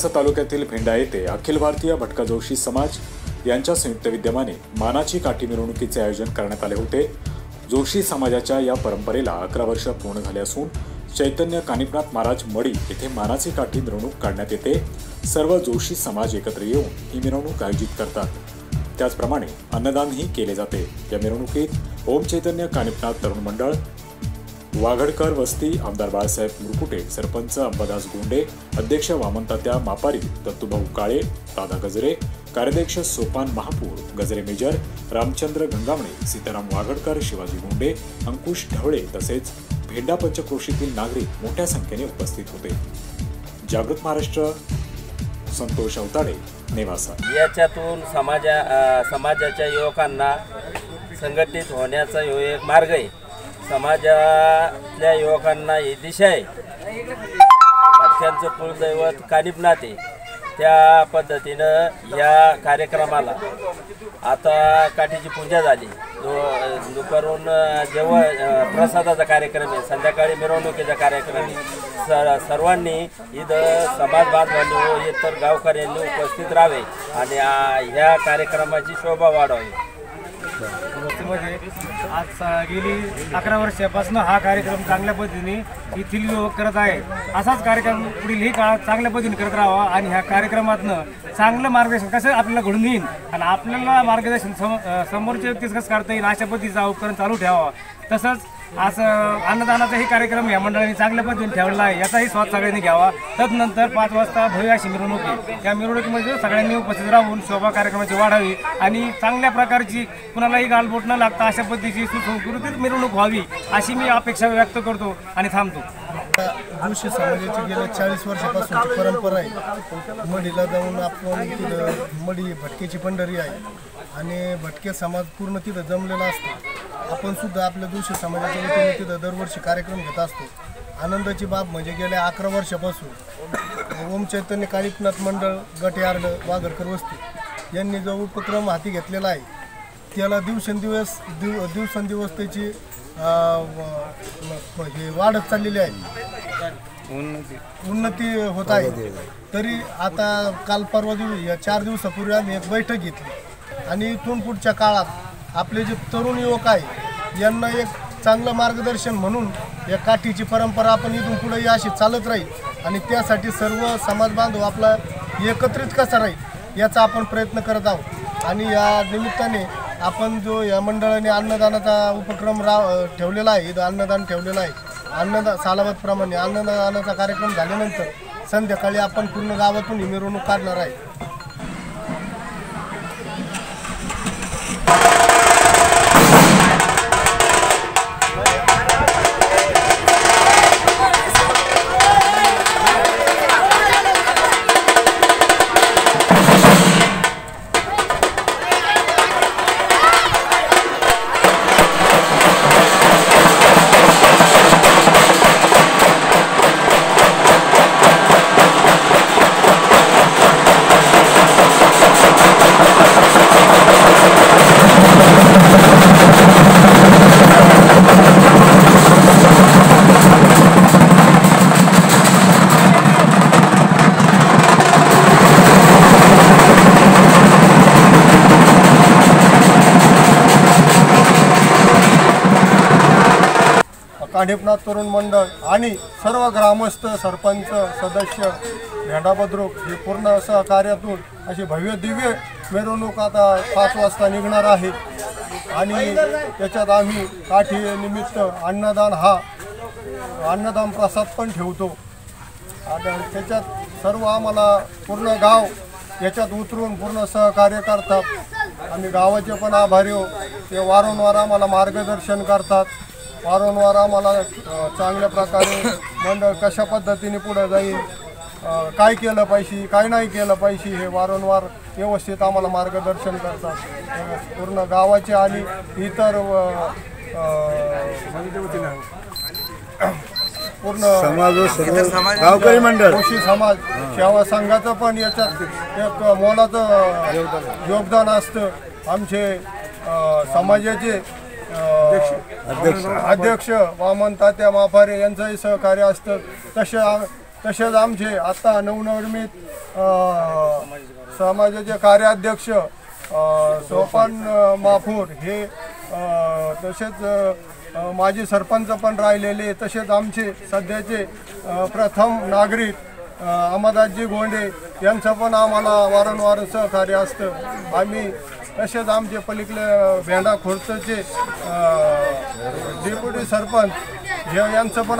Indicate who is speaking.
Speaker 1: नेवासा तालुक्यातील भेंडा येथे अखिल भारतीय भटका जोशी समाज यांच्या संयुक्त विद्यमाने मानाची काठी मिरवणुकीचे आयोजन करण्यात आले होते. जोशी समाजाच्या या परंपरेला अकरा वर्ष पूर्ण झाले असून चैतन्य कानिपनाथ महाराज मडी येथे मानाची काठी मिरवणूक काढण्यात येते. सर्व जोशी समाज एकत्र येऊन ही मिरवणूक आयोजित करतात. त्याचप्रमाणे अन्नदानही केले जाते. या मिरवणुकीत ओम चैतन्य कानिपनाथ तरुण मंडळ वाघडकर वस्ती आमदार बाळासाहेब मुरकुटे सरपंच अंबादास गोंडे अध्यक्ष वामनतात्या मापारी दत्तूभाऊ काळे दादा गजरे कार्याध्यक्ष सोपान महापूर गजरे मेजर रामचंद्र गंगामणे सीताराम वाघडकर शिवाजी गोंडे अंकुश ढवळे तसेच भेंडा पंचक्रोशीतील नागरिक मोठ्या संख्येने उपस्थित होते. जागृत महाराष्ट्र संतोष अवताडे नेवासा.
Speaker 2: याच्यातून समाजा समाजाच्या युवकांना संघटित होण्याचा एक मार्ग आहे. समाजातल्या युवकांना ही दिशा आहे. भटक्यांचं कुलदैवत कानिपनाथ आहे. त्या पद्धतीनं या कार्यक्रमाला आता काठीची पूजा झाली. दो दुपारून जेव्हा प्रसादाचा कार्यक्रम आहे संध्याकाळी मिरवणुकीचा कार्यक्रम आहे. सर्वांनी इथं समाज बांधवांनी व इतर गावकऱ्यांनी उपस्थित राहावे आणि ह्या कार्यक्रमाची शोभा वाढवावी.
Speaker 3: वस्तीमध्ये आज गेली अकरा वर्षापासून हा कार्यक्रम चांगल्या पद्धतीने येथील युवक करत आहे. असाच कार्यक्रम पुढीलही काळात चांगल्या पद्धतीने करत राहावा आणि ह्या कार्यक्रमातनं चांगलं मार्गदर्शन कसं आपल्याला घडून येईल आणि आपल्याला मार्गदर्शन सम समोरच्या व्यक्तीस कसं करता येईल अशा पद्धतीचा उपकरण चालू ठेवावा. तसंच असं अन्नदानाचाही कार्यक्रम या मंडळाने चांगल्या पद्धतीने ठेवला आहे. याचाही स्वाद सगळ्यांनी घ्यावा. तदनंतर पाच वाजता भव्य अशी मिरवणूक आहे. या मिरवणुकीमध्ये सगळ्यांनी उपस्थित राहून शोभा कार्यक्रमाची वाढावी आणि चांगल्या प्रकारची कुणालाही गालबोट न लागता अशा पद्धतीची सुसंस्कृतीत मिरवणूक व्हावी अशी मी अपेक्षा व्यक्त करतो आणि थांबतो.
Speaker 4: जोशी समाजाची गेल्या चाळीस वर्षापासूनची परंपरा आहे. मढीला जाऊन आपण तिथं मढी भटकेची पंढरी आहे. आणि भटके समाज पूर्ण तिथं जमलेला असतो. आपण सुद्धा आपल्या जोशी समाजाच्या वतीने तिथं दरवर्षी कार्यक्रम घेत असतो. आनंदाची बाब म्हणजे गेल्या अकरा वर्षापासून ओम चैतन्य काळीपनाथ मंडळ गट यार्ड वाघरकर वस्ती यांनी जो उपक्रम हाती घेतलेला आहे त्याला दिवसेंदिवस दिव दिवसेंदिवस त्याची हे वाढत चाललेली आहे. उन्नती. होत आहे. तरी आता काल परवा दिवशी या चार दिवसापूर्वी आम्ही एक बैठक घेतली आणि इथून पुढच्या काळात आपले जे तरुण युवक आहे यांना एक चांगलं मार्गदर्शन म्हणून या काठीची परंपरा आपण इथून पुढे अशी चालत राहील. आणि त्यासाठी सर्व समाज बांधव आपला एकत्रित कसा राहील याचा आपण प्रयत्न करत आहोत. आणि या निमित्ताने आपण जो या मंडळाने अन्नदानाचा उपक्रम राव ठेवलेला आहे इथं अन्नदान ठेवलेलं आहे. अन्नदा सालावतप्रमाणे अन्नदानाचा कार्यक्रम झाल्यानंतर संध्याकाळी आपण पूर्ण गावातून ही मिरवणूक काढणार आहे. काढेपनाथ तरुण मंडळ आणि सर्व ग्रामस्थ सरपंच सदस्य भेंडा बुद्रुक हे पूर्ण सहकार्यातून अशी भव्य दिव्य मिरवणूक आता पाच वाजता निघणार आहे. आणि त्याच्यात आम्ही काठीनिमित्त अन्नदान हा अन्नदान प्रसाद पण ठेवतो. आणि त्याच्यात सर्व आम्हाला पूर्ण गाव याच्यात उतरून पूर्ण सहकार्य करतात. आम्ही गावाचे पण आभारी हो ते वारंवार आम्हाला मार्गदर्शन करतात. वारंवार आम्हाला चांगल्या प्रकारे मंडळ कशा पद्धतीने पुढं जाईल काय केलं पाहिजे काय नाही केलं पाहिजे हे वारंवार व्यवस्थित आम्हाला मार्गदर्शन करतात. पूर्ण गावाचे आणि इतर पूर्ण
Speaker 5: गावकरी मंडळ.
Speaker 4: कृषी समाज सेवा संघाचं पण याच्यात एक मोलाचं योगदान असतं. आमचे समाजाचे अध्यक्ष. अध्यक्ष वामन तात्या माफारे यांचंही सहकार्य असतं. तसे
Speaker 6: तसेच आमचे आता नवनिर्मित समाजाचे कार्याध्यक्ष सोपान माफूर हे तसेच माजी सरपंच पण राहिलेले. तसेच आमचे सध्याचे प्रथम नागरिक अहमदाजी गोंडे यांचं पण आम्हाला वारंवार सहकार्य असतं. आम्ही तसेच आमचे पलीकडे भेंडा खुर्दचे डेप्युटी सरपंच हे यांचं पण